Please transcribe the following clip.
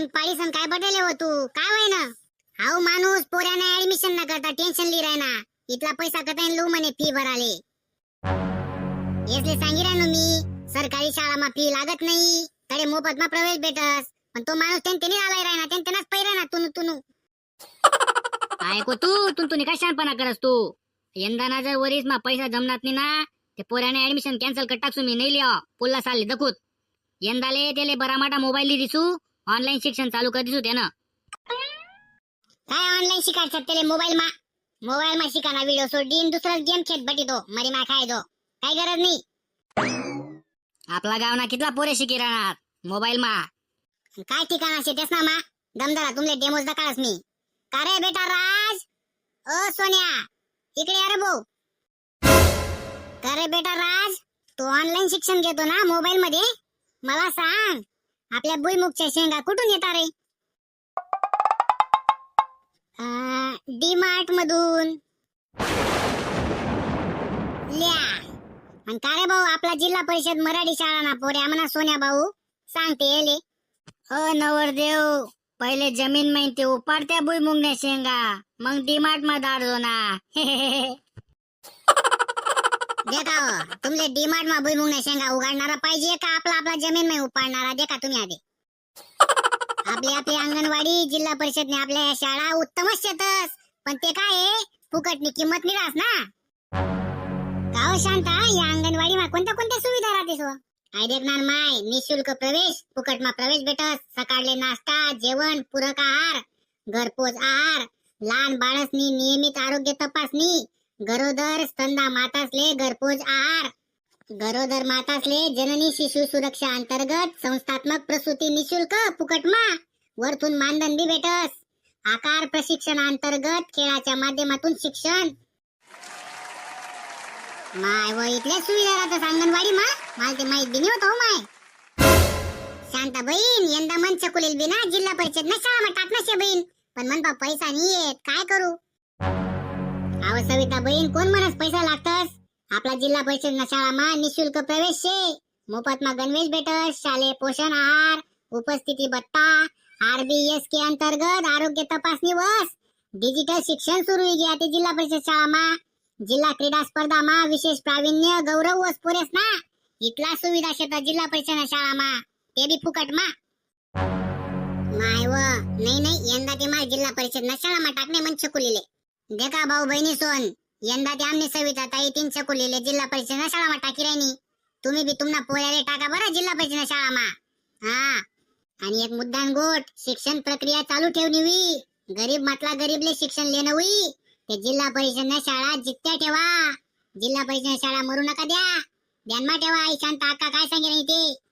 तोंड पाळीसन काय बटले हो तू? काय वय ना हाऊ माणूस पोऱ्याने ऍडमिशन न करता टेन्शन ली राय ना इथला पैसा कथा लू म्हणे फी भराले. येसले सांगी राहिनो मी सरकारी शाळामा फी लागत नाही तडे मोफत मा प्रवेश भेटस. पण तो माणूस त्यांनी त्यांनी आलाय राय ना त्यांनी त्यांनाच पैरा ना तुनु तुनु. ऐकू तू तू? तुने काय शहाणपणा करस तू? यंदा ना जर वरीस मा पैसा जमनात नाही ना ते पोराने ऍडमिशन कॅन्सल कर टाकसू मी नाही लिहा पुल्ला साले दखूत. यंदाले त्याले बरा मोबाईल दिसू. ऑनलाईन शिक्षण चालू कर दिसू त्यानं काय ऑनलाईन शिकायचं त्याले मोबाईल मा? मोबाईल मा शिकाना व्हिडिओ सोडीन दुसराच गेम खेळ बटी तो मरी मा खाय दो काय गरज नाही. आपला गाव ना कितला पोरे शिकी राहणार? मोबाईल मा? काय ठिकाण असे तेच ना मा? दमदारा तुमले डेमोज दाखवास मी. का रे बेटा राज? ओ सोन्या. इकडे अरे भाऊ. का रे बेटा राज? तू ऑनलाईन शिक्षण घेतो ना मोबाईल मध्ये? मला सांग. आपल्या भुईमुगच्या शेंगा कुठून येतात रे? डी मार्ट मधून. आणि का रे भाऊ आपला जिल्हा परिषद मराठी शाळा ना पोरे आम्हाला सोन्या भाऊ सांगते येले अ नवरदेव पहिले जमीन माहिती उपाडत्या भुईमुंगण्या शेंगा मग डीमार्ट मा दाडजो ना देखा हो, तुमले डीमार्ट मा भुईमुंगण्या शेंगा उगाडणारा पाहिजे का आपला आपला जमीन मध्ये उपाडणारा? देखा तुम्ही आधी. आपली आपली अंगणवाडी जिल्हा परिषदने आपल्या शाळा उत्तमच शेतस. पण ते काय फुकटनी किंमत निरास ना. गाव हो शांता या अंगणवाडी मा कोणत्या कोणत्या सुविधा राहतेस व? देखणार माय निशुल्क प्रवेश फुकट मा प्रवेश भेटस. सकाळले नाश्ता जेवण पूरक आहार घरपोच आहार लहान बाळसनी नियमित आरोग्य तपासणी गरोदर स्तंदा मातासले घरपोच आहार. गरोदर मातासले जननी शिशु सुरक्षा अंतर्गत संस्थात्मक प्रसूती निशुल्क फुकटमा वरतून मानधन बी भेटस. आकार प्रशिक्षण अंतर्गत खेळाच्या माध्यमातून शिक्षण. माय व इथल्या सुविधा राहतात अंगणवाडी मा. मला ते माहीत बी नाही होत हो माय. शांता बहीण यंदा मन चकुलेल बी ना. जिल्हा परिषद ना शाळा टाकणार बहीण. पण म्हणता पैसा नाही येत काय करू? सविता बहीण कोण म्हणस पैसा लागतस? आपला जिल्हा परिषद ना शाळामा निशुल्क प्रवेश शे। मोफतमा गणवेश भेटस शालेय पोषण आहार उपस्थिती भत्ता आरबीएस के अंतर्गत आरोग्य तपासणी वस डिजिटल शिक्षण सुरू आहे ते जिल्हा परिषद शाळामा जिल्हा क्रीडा स्पर्धामा विशेष प्रावीण्य गौरव वस पुरेस ना। इथला सुविधा शेतात जिल्हा परिषद शाळामा ते बी फुकट मा। माय व नाही नाही यंदा ते मा जिल्हा परिषद ना शाळामा टाकणे मन चकुलेले देखा भाऊ बहिणी सोन यंदा ते आम्ही सविता ताई तीन चकुलेले जिल्हा परिषद शाळामा टाकी राहिनी तुम्ही बी तुम्हाला पोऱ्याले टाका बरं जिल्हा परिषद शाळामा. हा. आणि एक मुद्दान गोट शिक्षण प्रक्रिया चालू ठेवणी हुई गरीब म्हटला गरीबले शिक्षण लेणं हुई ते जिल्हा परिषद शाळा जित्या ठेवा. जिल्हा परिषद शाळा मरू नका द्या. ध्यानमा ठेवा आई शांत अक्का काय सांगे नाही ते